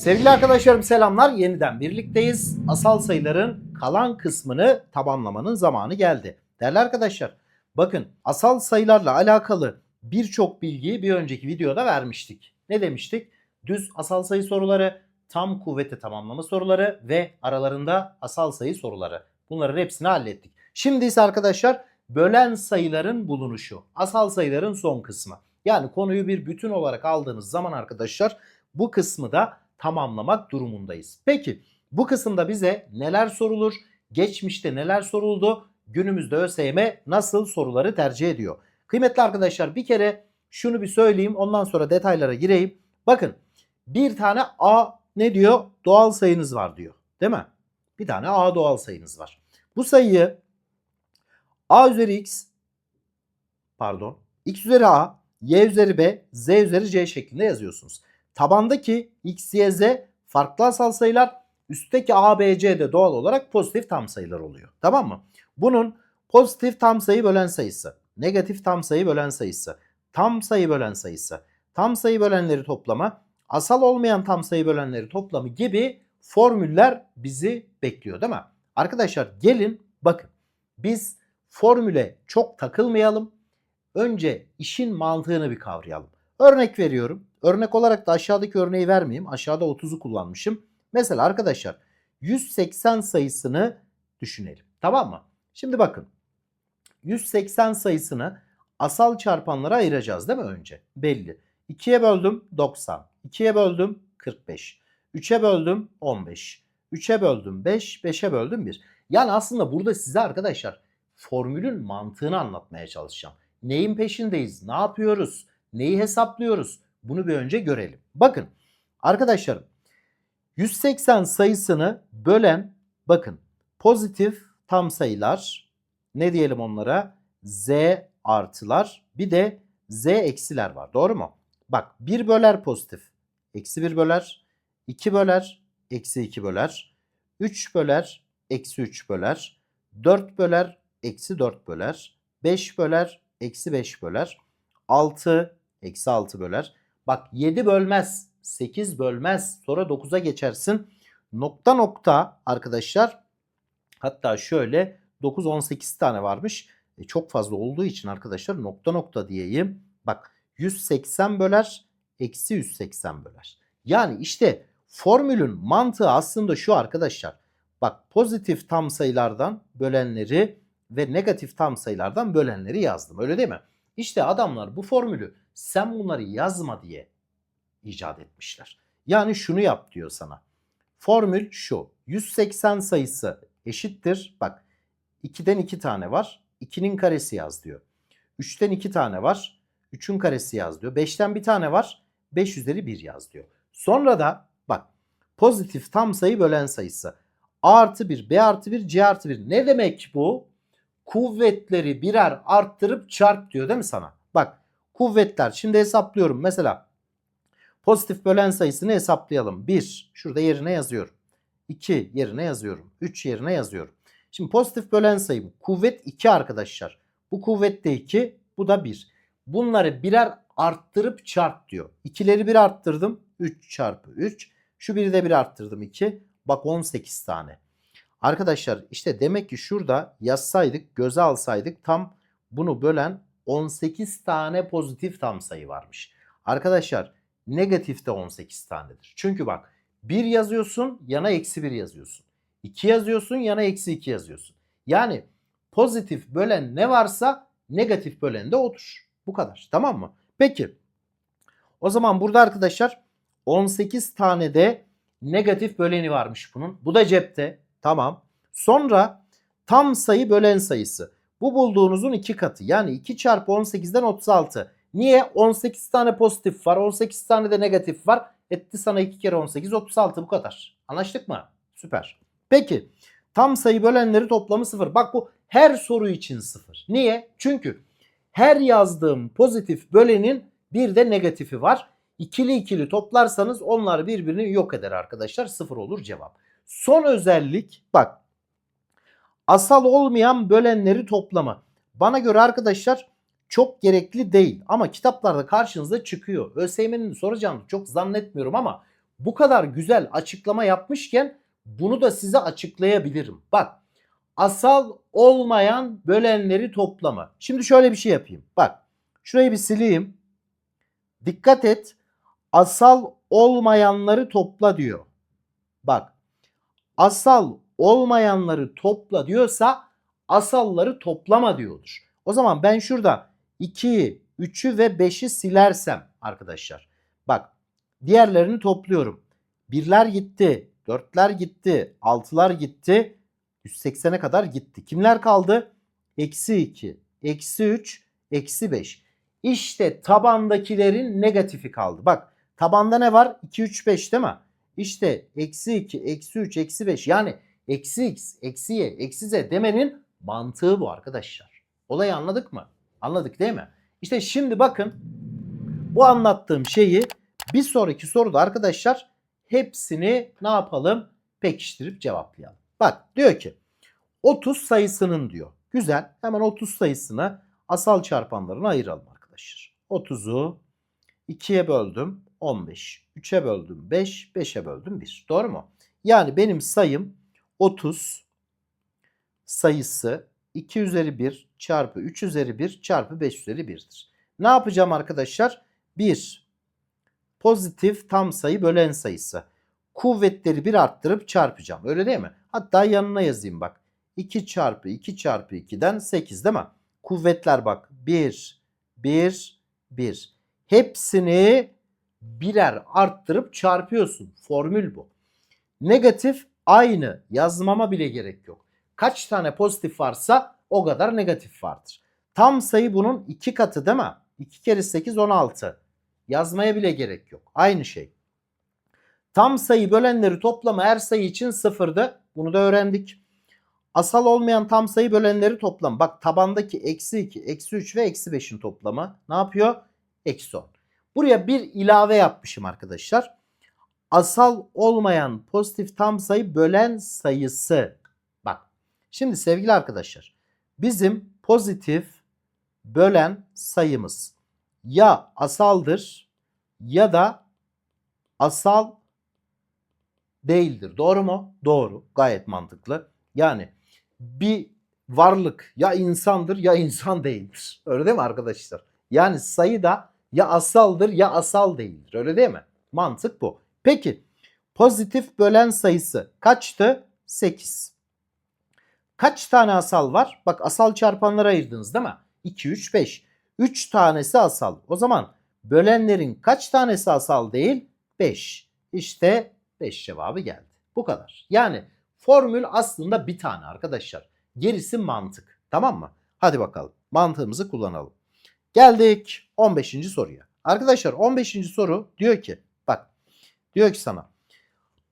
Sevgili arkadaşlarım selamlar. Yeniden birlikteyiz. Asal sayıların kalan kısmını tamamlamanın zamanı geldi. Değerli arkadaşlar, bakın asal sayılarla alakalı birçok bilgiyi bir önceki videoda vermiştik. Ne demiştik? Düz asal sayı soruları, tam kuvveti tamamlama soruları ve aralarında asal sayı soruları. Bunların hepsini hallettik. Şimdi ise arkadaşlar bölen sayıların bulunuşu. Asal sayıların son kısmı. Yani konuyu bir bütün olarak aldığınız zaman arkadaşlar bu kısmı da tamamlamak durumundayız. Peki bu kısımda bize neler sorulur? Geçmişte neler soruldu? Günümüzde ÖSYM nasıl soruları tercih ediyor? Kıymetli arkadaşlar bir kere şunu bir söyleyeyim ondan sonra detaylara gireyim. Bakın bir tane A ne diyor? Doğal sayınız var diyor. Değil mi? Bir tane A doğal sayınız var. Bu sayıyı A üzeri X pardon X üzeri A, Y üzeri B, Z üzeri C şeklinde yazıyorsunuz. Tabandaki X, Y, Z farklı asal sayılar, üstteki A, B, C de doğal olarak pozitif tam sayılar oluyor. Tamam mı? Bunun pozitif tam sayı bölen sayısı, negatif tam sayı bölen sayısı, tam sayı bölen sayısı, tam sayı bölenleri toplamı, asal olmayan tam sayı bölenleri toplamı gibi formüller bizi bekliyor değil mi? Arkadaşlar gelin bakın biz formüle çok takılmayalım. Önce işin mantığını bir kavrayalım. Örnek veriyorum. Örnek olarak da aşağıdaki örneği vermeyeyim. Aşağıda 30'u kullanmışım. Mesela arkadaşlar 180 sayısını düşünelim. Tamam mı? Şimdi bakın. 180 sayısını asal çarpanlara ayıracağız değil mi önce? Belli. 2'ye böldüm 90. 2'ye böldüm 45. 3'e böldüm 15. 3'e böldüm 5. 5'e böldüm 1. Yani aslında burada size arkadaşlar formülün mantığını anlatmaya çalışacağım. Neyin peşindeyiz? Ne yapıyoruz? Neyi hesaplıyoruz? Bunu bir önce görelim. Bakın arkadaşlarım 180 sayısını bölen bakın pozitif tam sayılar ne diyelim onlara? Z artılar bir de Z eksiler var. Doğru mu? Bak 1 böler pozitif. Eksi 1 böler. 2 böler. Eksi 2 böler. 3 böler. Eksi 3 böler. 4 böler. Eksi 4 böler. 5 böler. Eksi 5 böler. 6 eksi 6 böler. Bak 7 bölmez. 8 bölmez. Sonra 9'a geçersin. Nokta nokta arkadaşlar. Hatta şöyle 9 18 tane varmış. E, çok fazla olduğu için arkadaşlar nokta nokta diyeyim. Bak 180 böler. Eksi 180 böler. Yani işte formülün mantığı aslında şu arkadaşlar. Bak pozitif tam sayılardan bölenleri ve negatif tam sayılardan bölenleri yazdım. Öyle değil mi? İşte adamlar bu formülü sen bunları yazma diye icat etmişler. Yani şunu yap diyor sana. Formül şu. 180 sayısı eşittir. Bak 2'den 2 tane var. 2'nin karesi yaz diyor. 3'ten 2 tane var. 3'ün karesi yaz diyor. 5'ten bir tane var. 5 üzeri 1 yaz diyor. Sonra da bak pozitif tam sayı bölen sayısı. A artı 1, B artı 1, C artı 1. Ne demek bu? Kuvvetleri birer arttırıp çarp diyor değil mi sana? Bak kuvvetler şimdi hesaplıyorum. Mesela pozitif bölen sayısını hesaplayalım. 1 şurada yerine yazıyorum. 2 yerine yazıyorum. 3 yerine yazıyorum. Şimdi pozitif bölen sayı bu. Kuvvet 2 arkadaşlar. Bu kuvvet de 2 bu da 1. Bunları birer arttırıp çarp diyor. İkileri bir arttırdım. 3 çarpı 3. Şu biri de bir arttırdım 2. Bak 18 tane. Arkadaşlar işte demek ki şurada yazsaydık göze alsaydık tam bunu bölen 18 tane pozitif tam sayı varmış. Arkadaşlar negatif de 18 tanedir. Çünkü bak 1 yazıyorsun yana eksi 1 yazıyorsun. 2 yazıyorsun yana eksi 2 yazıyorsun. Yani pozitif bölen ne varsa negatif bölen de odur. Bu kadar tamam mı? Peki o zaman burada arkadaşlar 18 tane de negatif böleni varmış bunun. Bu da cepte. Tamam. Sonra tam sayı bölen sayısı. Bu bulduğunuzun iki katı. Yani 2 çarpı 18'den 36. Niye? 18 tane pozitif var. 18 tane de negatif var. Etti sana 2 kere 18 36 bu kadar. Anlaştık mı? Süper. Peki tam sayı bölenleri toplamı 0. Bak bu her soru için 0. Niye? Çünkü her yazdığım pozitif bölenin bir de negatifi var. İkili ikili toplarsanız onlar birbirini yok eder arkadaşlar. Sıfır olur cevap. Son özellik bak asal olmayan bölenleri toplama. Bana göre arkadaşlar çok gerekli değil ama kitaplarda karşınıza çıkıyor. ÖSYM'nin soracağını çok zannetmiyorum ama bu kadar güzel açıklama yapmışken bunu da size açıklayabilirim. Bak asal olmayan bölenleri toplamı. Şimdi şöyle bir şey yapayım. Bak şurayı bir sileyim. Dikkat et. Asal olmayanları topla diyor. Bak asal olmayanları topla diyorsa asalları toplama diyordur. O zaman ben şurada 2'yi, 3'ü ve 5'i silersem arkadaşlar. Bak diğerlerini topluyorum. Birler gitti, dörtler gitti, altılar gitti. 180'e kadar gitti. Kimler kaldı? Eksi 2, eksi 3, eksi 5. İşte tabandakilerin negatifi kaldı. Bak tabanda ne var? 2, 3, 5 değil mi? İşte eksi 2, eksi 3, eksi 5 yani eksi x, eksi y, eksi z demenin mantığı bu arkadaşlar. Olayı anladık mı? Anladık değil mi? İşte şimdi bakın bu anlattığım şeyi bir sonraki soruda arkadaşlar hepsini ne yapalım? Pekiştirip cevaplayalım. Bak diyor ki 30 sayısının diyor. Güzel. Hemen 30 sayısını asal çarpanlarına ayıralım arkadaşlar. 30'u 2'ye böldüm 15. 3'e böldüm 5. 5'e böldüm 1. Doğru mu? Yani benim sayım 30 sayısı 2 üzeri 1 çarpı 3 üzeri 1 çarpı 5 üzeri 1'dir. Ne yapacağım arkadaşlar? 1 pozitif tam sayı bölen sayısı. Kuvvetleri bir arttırıp çarpacağım. Öyle değil mi? Hatta yanına yazayım bak. 2 çarpı 2 çarpı 2'den 8 değil mi? Kuvvetler bak. 1, 1, 1. Hepsini birer arttırıp çarpıyorsun. Formül bu. Negatif aynı yazmama bile gerek yok. Kaç tane pozitif varsa o kadar negatif vardır. Tam sayı bunun iki katı değil mi? 2 kere 8 16. Yazmaya bile gerek yok. Aynı şey. Tam sayı bölenleri toplamı her sayı için sıfırdı. Bunu da öğrendik. Asal olmayan tam sayı bölenleri toplam. Bak tabandaki eksi 2, eksi 3 ve eksi 5'in toplamı ne yapıyor? Eksi 10. Buraya bir ilave yapmışım arkadaşlar. Asal olmayan pozitif tam sayı bölen sayısı. Bak şimdi sevgili arkadaşlar bizim pozitif bölen sayımız ya asaldır ya da asal değildir. Doğru mu? Doğru. Gayet mantıklı. Yani bir varlık ya insandır ya insan değildir. Öyle değil mi arkadaşlar? Yani sayı da ya asaldır ya asal değildir. Öyle değil mi? Mantık bu. Peki pozitif bölen sayısı kaçtı? 8. Kaç tane asal var? Bak asal çarpanlara ayırdınız değil mi? 2, 3, 5. 3 tanesi asal. O zaman bölenlerin kaç tanesi asal değil? 5. İşte 5 cevabı geldi. Bu kadar. Yani formül aslında bir tane arkadaşlar. Gerisi mantık. Tamam mı? Hadi bakalım. Mantığımızı kullanalım. Geldik 15. soruya. Arkadaşlar 15. soru diyor ki diyor ki sana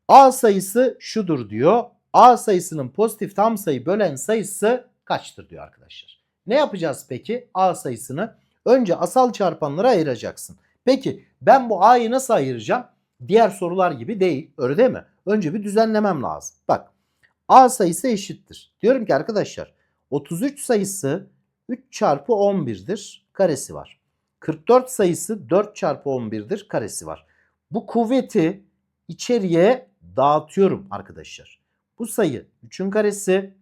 A sayısı şudur diyor. A sayısının pozitif tam sayı bölen sayısı kaçtır diyor arkadaşlar. Ne yapacağız peki? A sayısını önce asal çarpanlara ayıracaksın. Peki ben bu A'yı nasıl ayıracağım? Diğer sorular gibi değil. Öyle değil mi? Önce bir düzenlemem lazım. Bak A sayısı eşittir. Diyorum ki arkadaşlar 33 sayısı 3 çarpı 11'dir. Karesi var. 44 sayısı 4 çarpı 11'dir. Karesi var. Bu kuvveti içeriye dağıtıyorum arkadaşlar. Bu sayı 3'ün karesi,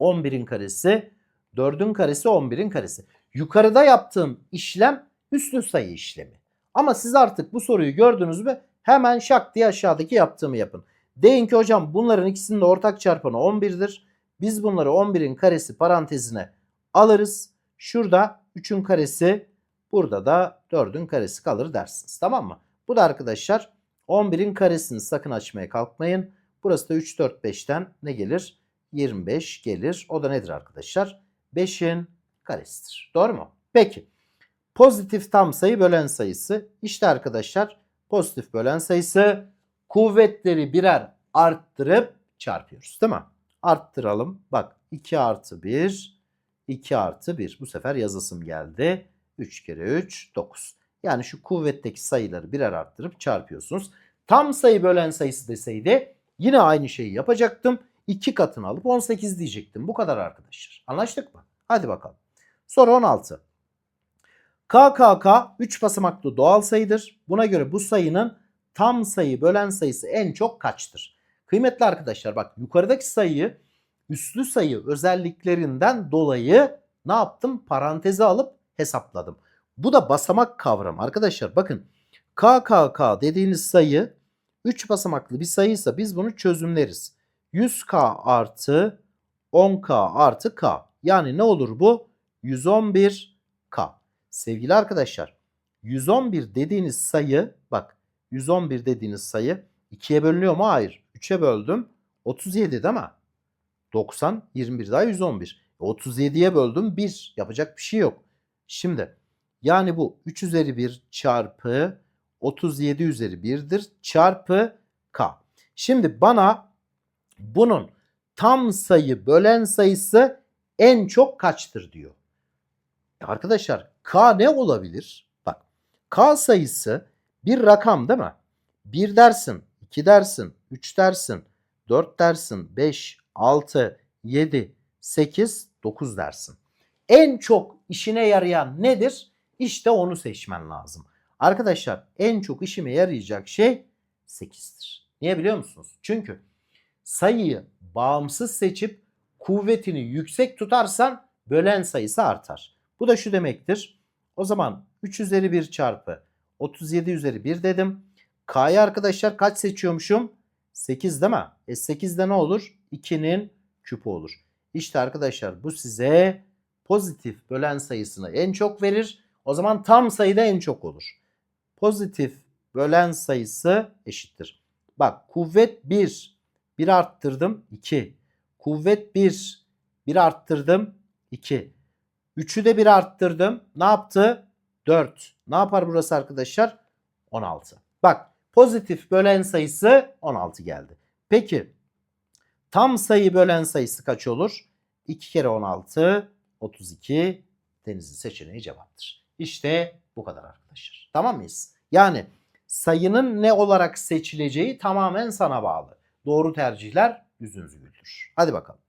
11'in karesi, 4'ün karesi, 11'in karesi. Yukarıda yaptığım işlem üslü sayı işlemi. Ama siz artık bu soruyu gördünüz mü hemen şak diye aşağıdaki yaptığımı yapın. Deyin ki hocam bunların ikisinin de ortak çarpanı 11'dir. Biz bunları 11'in karesi parantezine alırız. Şurada 3'ün karesi burada da 4'ün karesi kalır dersiniz. Tamam mı? Bu da arkadaşlar 11'in karesini sakın açmaya kalkmayın. Burası da 3, 4, 5'ten ne gelir? 25 gelir. O da nedir arkadaşlar? 5'in karesidir. Doğru mu? Peki. Pozitif tam sayı bölen sayısı. İşte arkadaşlar pozitif bölen sayısı kuvvetleri birer arttırıp çarpıyoruz. Değil mi? Arttıralım. Bak 2 artı 1, 2 artı 1. Bu sefer yazısım geldi. 3 kere 3, 9. Yani şu kuvvetteki sayıları birer arttırıp çarpıyorsunuz. Tam sayı bölen sayısı deseydi yine aynı şeyi yapacaktım. 2 katını alıp 18 diyecektim. Bu kadar arkadaşlar. Anlaştık mı? Hadi bakalım. Soru 16. KKK 3 basamaklı doğal sayıdır. Buna göre bu sayının tam sayı bölen sayısı en çok kaçtır? Kıymetli arkadaşlar bak yukarıdaki sayıyı üslü sayı özelliklerinden dolayı ne yaptım? Paranteze alıp hesapladım. Bu da basamak kavramı. Arkadaşlar bakın KKK dediğiniz sayı 3 basamaklı bir sayıysa biz bunu çözümleriz. 100K artı 10K artı K. Yani ne olur bu? 111K. Sevgili arkadaşlar 111 dediğiniz sayı bak 111 dediğiniz sayı 2'ye bölünüyor mu? Hayır. 3'e böldüm. 37 değil mi? 90, 21 daha 111. 37'ye böldüm 1. Yapacak bir şey yok. Şimdi yani bu 3 üzeri 1 çarpı 37 üzeri 1'dir çarpı k. Şimdi bana bunun tam sayı bölen sayısı en çok kaçtır diyor. Arkadaşlar k ne olabilir? Bak k sayısı bir rakam değil mi? 1 dersin, 2 dersin, 3 dersin, 4 dersin, 5, 6, 7, 8, 9 dersin. En çok işine yarayan nedir? İşte onu seçmen lazım. Arkadaşlar en çok işime yarayacak şey 8'tir. Niye biliyor musunuz? Çünkü sayıyı bağımsız seçip kuvvetini yüksek tutarsan bölen sayısı artar. Bu da şu demektir. O zaman 3 üzeri 1 çarpı 37 üzeri 1 dedim. K'yı arkadaşlar kaç seçiyormuşum? 8 değil mi? E 8'de ne olur? 2'nin küpü olur. İşte arkadaşlar bu size pozitif bölen sayısını en çok verir. O zaman tam sayıda en çok olur. Pozitif bölen sayısı eşittir. Bak kuvvet 1. 1 arttırdım 2. Kuvvet 1. 1 arttırdım 2. 3'ü de 1 arttırdım. Ne yaptı? 4. Ne yapar burası arkadaşlar? 16. Bak pozitif bölen sayısı 16 geldi. Peki tam sayı bölen sayısı kaç olur? 2 kere 16 32 denizin seçeneği cevaptır. İşte bu kadar arkadaşlar. Tamam mıyız? Yani sayının ne olarak seçileceği tamamen sana bağlı. Doğru tercihler yüzünüzü güldürür. Hadi bakalım.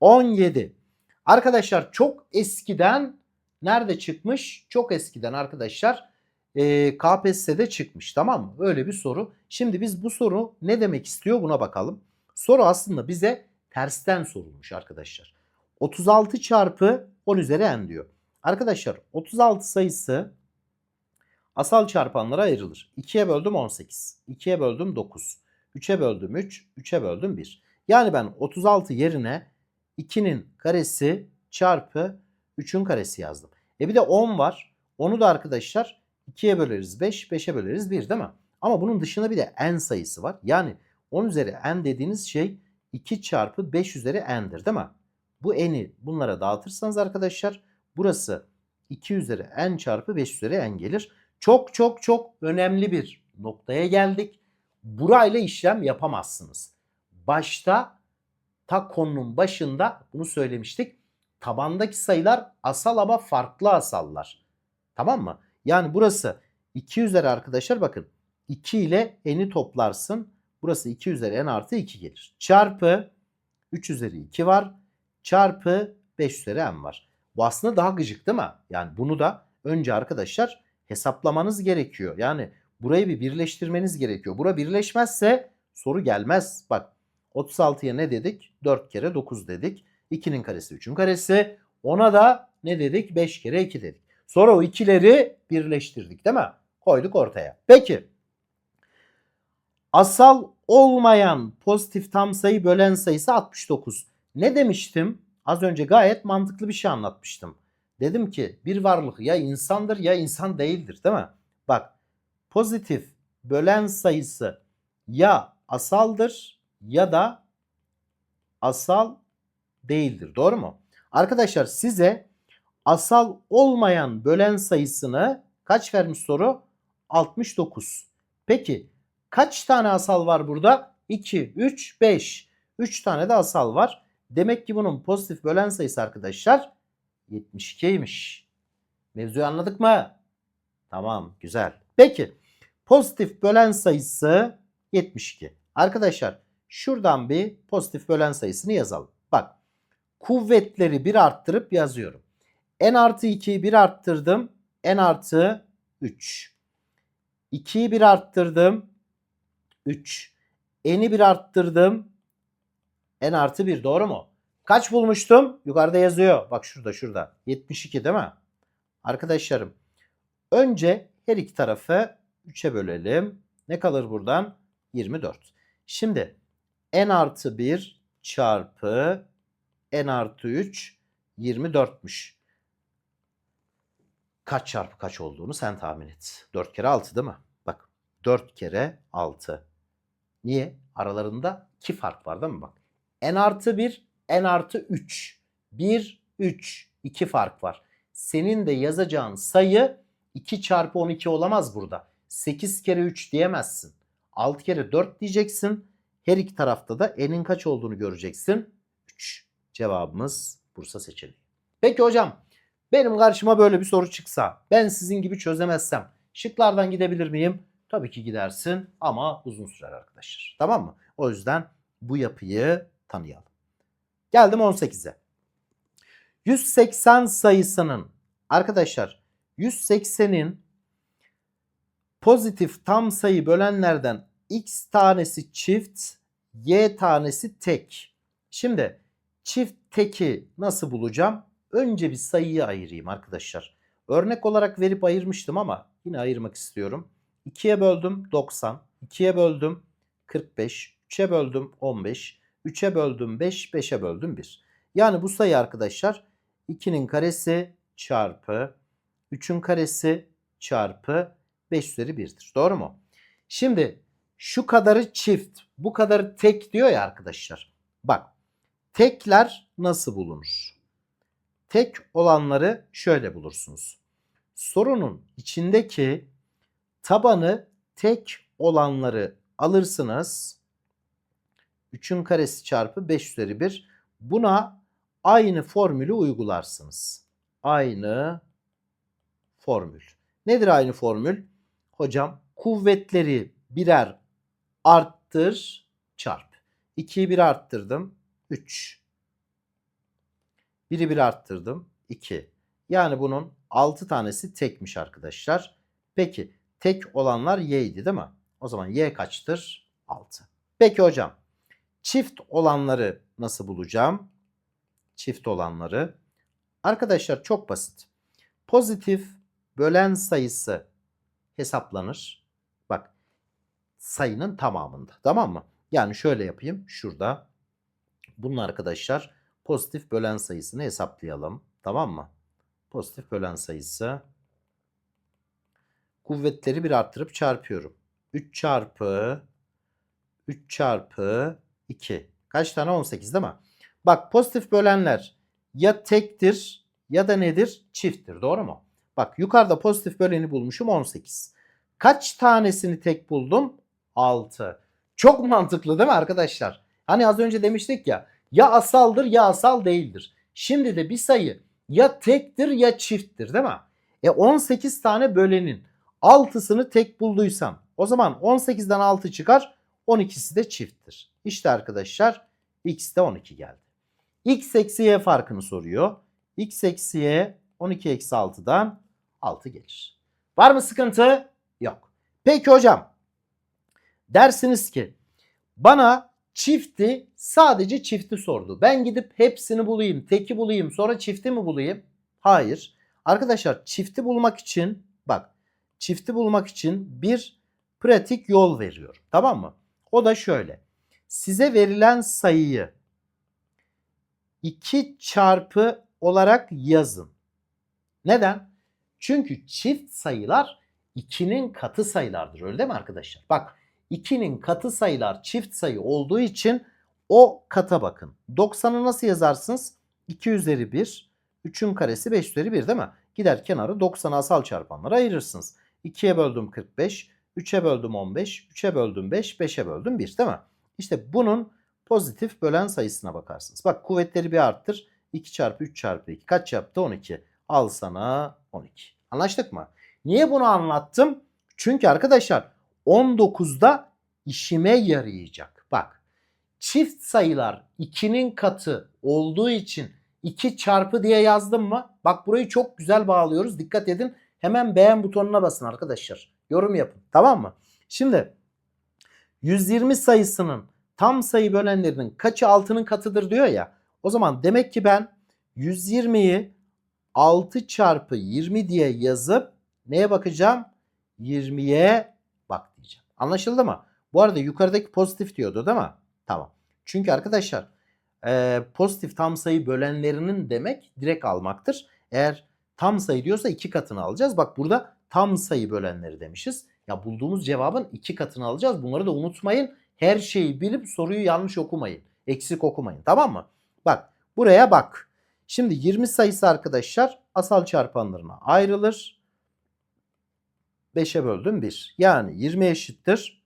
17. Arkadaşlar çok eskiden nerede çıkmış? Çok eskiden arkadaşlar e, KPSS'de çıkmış tamam mı? Öyle bir soru. Şimdi biz bu soru ne demek istiyor buna bakalım. Soru aslında bize tersten sorulmuş arkadaşlar. 36 çarpı 10 üzeri n diyor. Arkadaşlar 36 sayısı asal çarpanlara ayrılır. 2'ye böldüm 18. 2'ye böldüm 9. 3'e böldüm 3. 3'e böldüm 1. Yani ben 36 yerine 2'nin karesi çarpı 3'ün karesi yazdım. E bir de 10 var. Onu da arkadaşlar 2'ye böleriz 5, 5'e böleriz 1 değil mi? Ama bunun dışında bir de n sayısı var. Yani 10 üzeri n dediğiniz şey 2 çarpı 5 üzeri n'dir değil mi? Bu n'i bunlara dağıtırsanız arkadaşlar burası 2 üzeri n çarpı 5 üzeri n gelir. Çok çok çok önemli bir noktaya geldik. Burayla işlem yapamazsınız. Başta ta konunun başında bunu söylemiştik. Tabandaki sayılar asal ama farklı asallar. Tamam mı? Yani burası 2 üzeri arkadaşlar bakın 2 ile n'i toplarsın. Burası 2 üzeri n artı 2 gelir. Çarpı 3 üzeri 2 var. Çarpı 5 üzeri n var. Bu aslında daha gıcık değil mi? Yani bunu da önce arkadaşlar hesaplamanız gerekiyor. Yani burayı bir birleştirmeniz gerekiyor. Bura birleşmezse soru gelmez. Bak 36'ya ne dedik? 4 kere 9 dedik. 2'nin karesi 3'ün karesi. Ona da ne dedik? 5 kere 2 dedik. Sonra o ikileri birleştirdik değil mi? Koyduk ortaya. Peki. Asal olmayan pozitif tam sayı bölen sayısı 69. Ne demiştim? Az önce gayet mantıklı bir şey anlatmıştım. Dedim ki bir varlık ya insandır ya insan değildir değil mi? Bak pozitif bölen sayısı ya asaldır ya da asal değildir. Doğru mu? Arkadaşlar size asal olmayan bölen sayısını kaç vermiş soru? 69. Peki kaç tane asal var burada? 2, 3, 5. 3 tane de asal var. Demek ki bunun pozitif bölen sayısı arkadaşlar 72'ymiş. Mevzuyu anladık mı? Tamam güzel. Peki pozitif bölen sayısı 72. Arkadaşlar şuradan bir pozitif bölen sayısını yazalım. Bak kuvvetleri bir arttırıp yazıyorum. n artı 2'yi bir arttırdım. n artı 3. 2'yi bir arttırdım. 3. N'i bir arttırdım. N artı 1 doğru mu? Kaç bulmuştum? Yukarıda yazıyor. Bak şurada şurada. 72 değil mi? Arkadaşlarım önce her iki tarafı 3'e bölelim. Ne kalır buradan? 24. Şimdi n artı 1 çarpı n artı 3 24'müş. Kaç çarpı kaç olduğunu sen tahmin et. 4 kere 6 değil mi? Bak 4 kere 6. Niye? Aralarında 2 fark var değil mi? Bak n artı 1 n artı 3. 1 3 2 fark var. Senin de yazacağın sayı 2 çarpı 12 olamaz burada. 8 kere 3 diyemezsin. 6 kere 4 diyeceksin. Her iki tarafta da n'in kaç olduğunu göreceksin. 3. Cevabımız Bursa seçeneği. Peki hocam benim karşıma böyle bir soru çıksa ben sizin gibi çözemezsem şıklardan gidebilir miyim? Tabii ki gidersin ama uzun sürer arkadaşlar. Tamam mı? O yüzden bu yapıyı tanıyalım. Geldim 18'e. 180 sayısının arkadaşlar 180'in pozitif tam sayı bölenlerden x tanesi çift, y tanesi tek. Şimdi çift teki nasıl bulacağım? Önce bir sayıyı ayırayım arkadaşlar. Örnek olarak verip ayırmıştım ama yine ayırmak istiyorum. 2'ye böldüm 90, 2'ye böldüm 45, 3'e böldüm 15, 3'e böldüm 5, 5'e böldüm 1. Yani bu sayı arkadaşlar 2'nin karesi çarpı 3'ün karesi çarpı 5 üzeri 1'dir. Doğru mu? Şimdi şu kadarı çift, bu kadarı tek diyor ya arkadaşlar. Bak tekler nasıl bulunur? Tek olanları şöyle bulursunuz. Sorunun içindeki tabanı tek olanları alırsınız. 3'ün karesi çarpı 5 üzeri 1. Buna aynı formülü uygularsınız. Aynı formül. Nedir aynı formül? Hocam kuvvetleri birer arttır çarp. 2'yi bir arttırdım 3. 1'i bir arttırdım 2. Yani bunun 6 tanesi tekmiş arkadaşlar. Peki tek olanlar y'ydi değil mi? O zaman y kaçtır? 6. Peki hocam çift olanları nasıl bulacağım? Çift olanları. Arkadaşlar çok basit. Pozitif bölen sayısı hesaplanır. Bak sayının tamamında. Tamam mı? Yani şöyle yapayım. Şurada bunun arkadaşlar pozitif bölen sayısını hesaplayalım. Tamam mı? Pozitif bölen sayısı kuvvetleri bir arttırıp çarpıyorum. 3 çarpı 3 çarpı 2. Kaç tane? 18 değil mi? Bak pozitif bölenler ya tektir ya da nedir? Çifttir. Doğru mu? Bak yukarıda pozitif böleni bulmuşum 18. Kaç tanesini tek buldum? 6. Çok mantıklı değil mi arkadaşlar? Hani az önce demiştik ya ya asaldır ya asal değildir. Şimdi de bir sayı ya tektir ya çifttir değil mi? E 18 tane bölenin 6'sını tek bulduysam o zaman 18'den 6 çıkar 12'si de çifttir. İşte arkadaşlar x de 12 geldi. x eksi y farkını soruyor. x eksi y 12 eksi 6'dan 6 gelir. Var mı sıkıntı? Yok. Peki hocam dersiniz ki bana çifti sadece çifti sordu. Ben gidip hepsini bulayım, teki bulayım, sonra çifti mi bulayım? Hayır. Arkadaşlar çifti bulmak için bak çifti bulmak için bir pratik yol veriyorum. Tamam mı? O da şöyle. Size verilen sayıyı 2 çarpı olarak yazın. Neden? Çünkü çift sayılar 2'nin katı sayılardır. Öyle değil mi arkadaşlar? Bak 2'nin katı sayılar çift sayı olduğu için o kata bakın. 90'ı nasıl yazarsınız? 2 üzeri 1. 3'ün karesi 5 üzeri 1 değil mi? Gider kenarı 90'ı asal çarpanlara ayırırsınız. 2'ye böldüm 45. 3'e böldüm 15. 3'e böldüm 5. 5'e böldüm 1 değil mi? İşte bunun pozitif bölen sayısına bakarsınız. Bak kuvvetleri bir arttır. 2 çarpı 3 çarpı 2 kaç yaptı? 12. Al sana 12. Anlaştık mı? Niye bunu anlattım? Çünkü arkadaşlar 19'da işime yarayacak. Bak çift sayılar 2'nin katı olduğu için 2 çarpı diye yazdım mı? Bak burayı çok güzel bağlıyoruz. Dikkat edin. Hemen beğen butonuna basın arkadaşlar. Yorum yapın. Tamam mı? Şimdi 120 sayısının tam sayı bölenlerinin kaçı 6'nın katıdır diyor ya. O zaman demek ki ben 120'yi 6 çarpı 20 diye yazıp neye bakacağım? 20'ye bak diyeceğim. Anlaşıldı mı? Bu arada yukarıdaki pozitif diyordu değil mi? Tamam. Çünkü arkadaşlar e, pozitif tam sayı bölenlerinin demek direkt almaktır. Eğer tam sayı diyorsa iki katını alacağız. Bak burada tam sayı bölenleri demişiz. Ya bulduğumuz cevabın iki katını alacağız. Bunları da unutmayın. Her şeyi bilip soruyu yanlış okumayın. Eksik okumayın. Tamam mı? Bak buraya bak. Şimdi 20 sayısı arkadaşlar asal çarpanlarına ayrılır. 5'e böldüm 1. Yani 20 eşittir.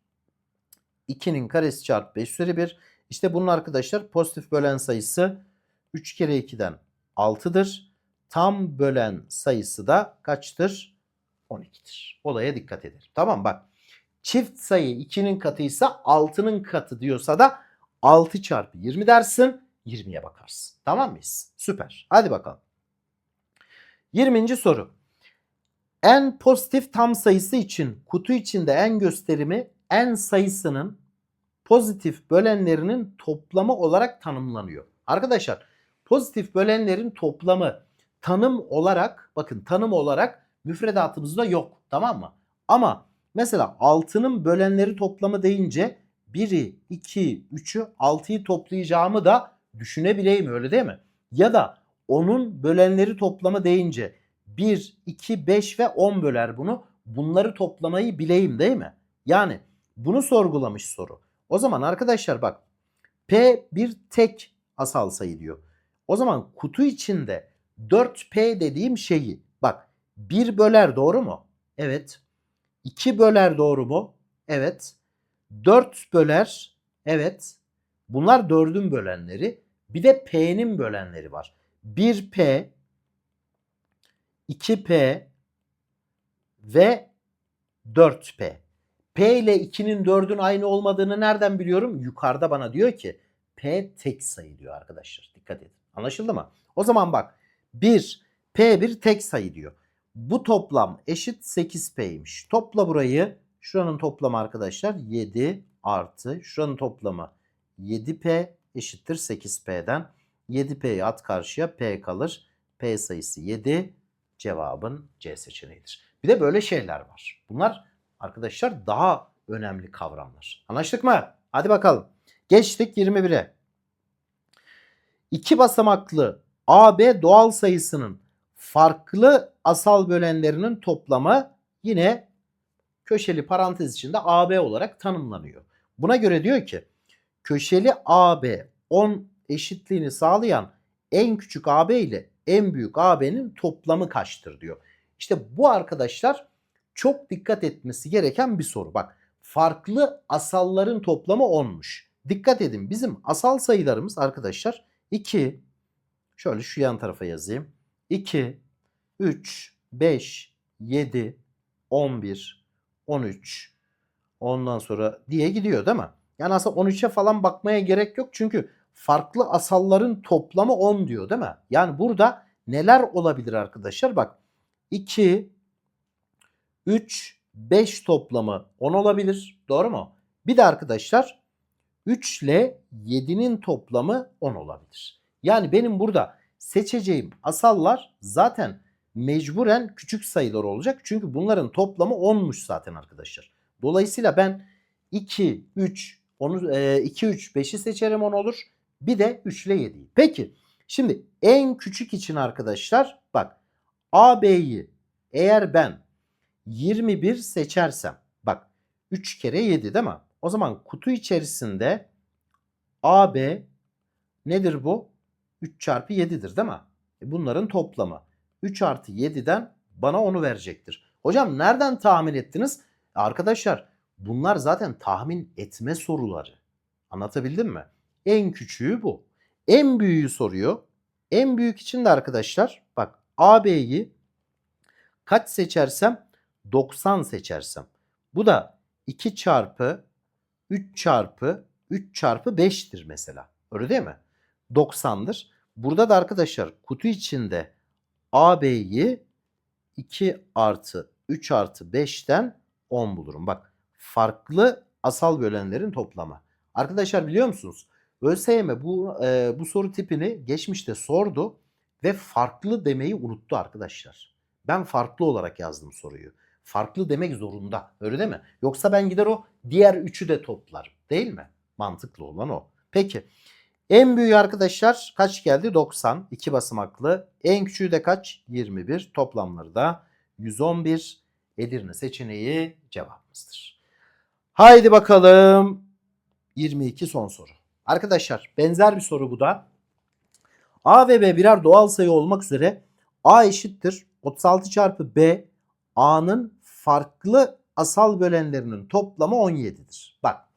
2'nin karesi çarpı 5 üzeri 1. İşte bunun arkadaşlar pozitif bölen sayısı 3 kere 2'den 6'dır. Tam bölen sayısı da kaçtır? 12'dir. Olaya dikkat edelim. Tamam bak. Çift sayı 2'nin katıysa 6'nın katı diyorsa da 6 çarpı 20 dersin. 20'ye bakarsın. Tamam mıyız? Süper. Hadi bakalım. 20. soru. En pozitif tam sayısı için kutu içinde en gösterimi en sayısının pozitif bölenlerinin toplamı olarak tanımlanıyor. Arkadaşlar pozitif bölenlerin toplamı tanım olarak bakın tanım olarak müfredatımızda yok tamam mı? Ama mesela 6'nın bölenleri toplamı deyince 1'i, 2'yi, 3'ü, 6'yı toplayacağımı da düşünebileyim öyle değil mi? Ya da onun bölenleri toplamı deyince 1, 2, 5 ve 10 böler bunu. Bunları toplamayı bileyim değil mi? Yani bunu sorgulamış soru. O zaman arkadaşlar bak P bir tek asal sayı diyor. O zaman kutu içinde 4P dediğim şeyi 1 böler doğru mu? Evet. 2 böler doğru mu? Evet. 4 böler. Evet. Bunlar 4'ün bölenleri. Bir de P'nin bölenleri var. 1P 2P ve 4P. P ile 2'nin 4'ün aynı olmadığını nereden biliyorum? Yukarıda bana diyor ki P tek sayı diyor arkadaşlar. Dikkat edin. Anlaşıldı mı? O zaman bak 1 P1 tek sayı diyor. Bu toplam eşit 8P'ymiş. Topla burayı. Şuranın toplamı arkadaşlar 7 artı şuranın toplamı 7P eşittir 8P'den. 7P'yi at karşıya P kalır. P sayısı 7 cevabın C seçeneğidir. Bir de böyle şeyler var. Bunlar arkadaşlar daha önemli kavramlar. Anlaştık mı? Hadi bakalım. Geçtik 21'e. İki basamaklı AB doğal sayısının farklı asal bölenlerinin toplamı yine köşeli parantez içinde AB olarak tanımlanıyor. Buna göre diyor ki köşeli AB 10 eşitliğini sağlayan en küçük AB ile en büyük AB'nin toplamı kaçtır diyor. İşte bu arkadaşlar çok dikkat etmesi gereken bir soru. Bak farklı asalların toplamı 10'muş. Dikkat edin bizim asal sayılarımız arkadaşlar 2 şöyle şu yan tarafa yazayım. 2, 3, 5, 7, 11, 13 ondan sonra diye gidiyor değil mi? Yani aslında 13'e falan bakmaya gerek yok çünkü farklı asalların toplamı 10 diyor değil mi? Yani burada neler olabilir arkadaşlar? Bak 2, 3, 5 toplamı 10 olabilir. Doğru mu? Bir de arkadaşlar 3 ile 7'nin toplamı 10 olabilir. Yani benim burada seçeceğim asallar zaten mecburen küçük sayılar olacak. Çünkü bunların toplamı 10'muş zaten arkadaşlar. Dolayısıyla ben 2, 3, onu, 2, 3, 5'i seçerim 10 olur. Bir de 3 ile 7'yi. Peki şimdi en küçük için arkadaşlar bak AB'yi eğer ben 21 seçersem bak 3 kere 7 değil mi? O zaman kutu içerisinde AB nedir bu? 3 çarpı 7'dir değil mi? E bunların toplamı. 3 artı 7'den bana onu verecektir. Hocam nereden tahmin ettiniz? Arkadaşlar bunlar zaten tahmin etme soruları. Anlatabildim mi? En küçüğü bu. En büyüğü soruyor. En büyük için de arkadaşlar bak AB'yi kaç seçersem 90 seçersem. Bu da 2 çarpı 3 çarpı 3 çarpı 5'tir mesela. Öyle değil mi? 90'dır. Burada da arkadaşlar kutu içinde AB'yi 2 artı 3 artı 5'ten 10 bulurum. Bak farklı asal bölenlerin toplamı. Arkadaşlar biliyor musunuz? ÖSYM bu e, bu soru tipini geçmişte sordu ve farklı demeyi unuttu arkadaşlar. Ben farklı olarak yazdım soruyu. Farklı demek zorunda. Öyle değil mi? Yoksa ben gider o diğer üçü de toplarım. Değil mi? Mantıklı olan o. Peki. En büyüğü arkadaşlar kaç geldi? 90. 2 basamaklı. En küçüğü de kaç? 21. Toplamları da 111. Edirne seçeneği cevabımızdır. Haydi bakalım. 22 son soru. Arkadaşlar benzer bir soru bu da. A ve B birer doğal sayı olmak üzere A eşittir 36 çarpı B A'nın farklı asal bölenlerinin toplamı 17'dir. Bak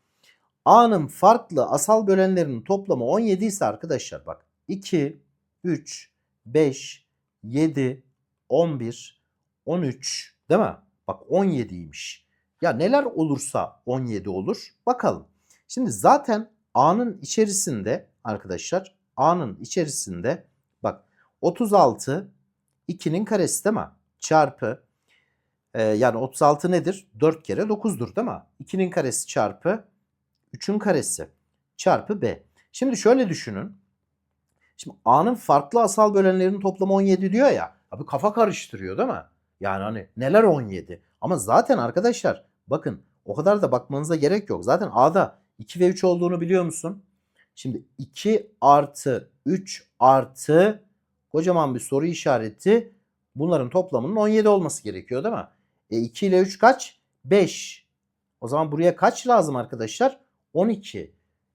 A'nın farklı asal bölenlerinin toplamı 17 ise arkadaşlar bak 2, 3, 5, 7, 11, 13 değil mi? Bak 17'ymiş. Ya neler olursa 17 olur. Bakalım. Şimdi zaten A'nın içerisinde arkadaşlar A'nın içerisinde bak 36 2'nin karesi değil mi? Çarpı e, yani 36 nedir? 4 kere 9'dur değil mi? 2'nin karesi çarpı 3'ün karesi çarpı B. Şimdi şöyle düşünün. Şimdi A'nın farklı asal bölenlerinin toplamı 17 diyor ya. Abi kafa karıştırıyor değil mi? Yani hani neler 17? Ama zaten arkadaşlar bakın o kadar da bakmanıza gerek yok. Zaten A'da 2 ve 3 olduğunu biliyor musun? Şimdi 2 artı 3 artı kocaman bir soru işareti bunların toplamının 17 olması gerekiyor değil mi? E 2 ile 3 kaç? 5. O zaman buraya kaç lazım arkadaşlar? 12.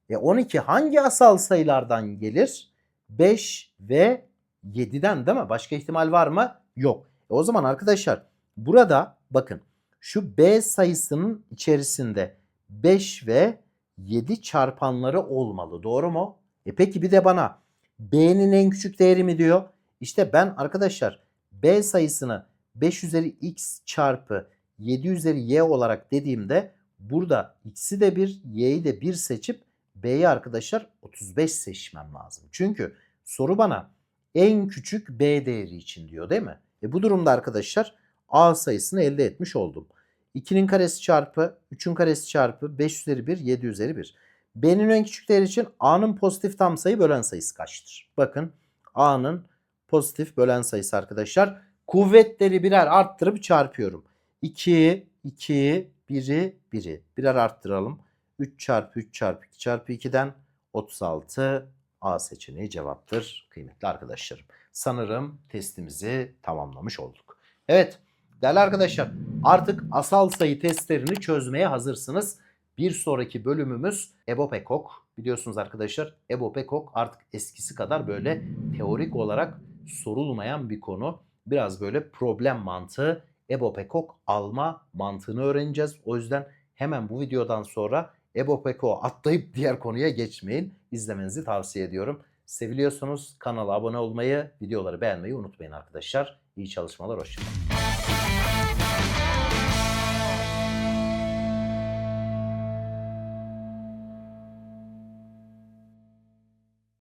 E 12 hangi asal sayılardan gelir? 5 ve 7'den değil mi? Başka ihtimal var mı? Yok. E o zaman arkadaşlar burada bakın şu B sayısının içerisinde 5 ve 7 çarpanları olmalı. Doğru mu? E peki bir de bana B'nin en küçük değeri mi diyor? İşte ben arkadaşlar B sayısını 5 üzeri x çarpı 7 üzeri y olarak dediğimde burada x'i de 1, y'yi de 1 seçip B'yi arkadaşlar 35 seçmem lazım. Çünkü soru bana en küçük B değeri için diyor değil mi? E bu durumda arkadaşlar A sayısını elde etmiş oldum. 2'nin karesi çarpı 3'ün karesi çarpı 5 üzeri 1 7 üzeri 1. B'nin en küçük değeri için A'nın pozitif tam sayı bölen sayısı kaçtır? Bakın A'nın pozitif bölen sayısı arkadaşlar. Kuvvetleri birer arttırıp çarpıyorum. 2, 2, 1'i, 1'i. Birer arttıralım. 3 çarpı 3 çarpı 2 çarpı 2'den 36 A seçeneği cevaptır kıymetli arkadaşlarım. Sanırım testimizi tamamlamış olduk. Evet değerli arkadaşlar artık asal sayı testlerini çözmeye hazırsınız. Bir sonraki bölümümüz EBO Pekok. Biliyorsunuz arkadaşlar EBO Pekok artık eskisi kadar böyle teorik olarak sorulmayan bir konu. Biraz böyle problem mantığı EBO Pekok alma mantığını öğreneceğiz. O yüzden hemen bu videodan sonra EBO Pekok'u atlayıp diğer konuya geçmeyin. İzlemenizi tavsiye ediyorum. Seviliyorsunuz kanala abone olmayı, videoları beğenmeyi unutmayın arkadaşlar. İyi çalışmalar, hoşçakalın.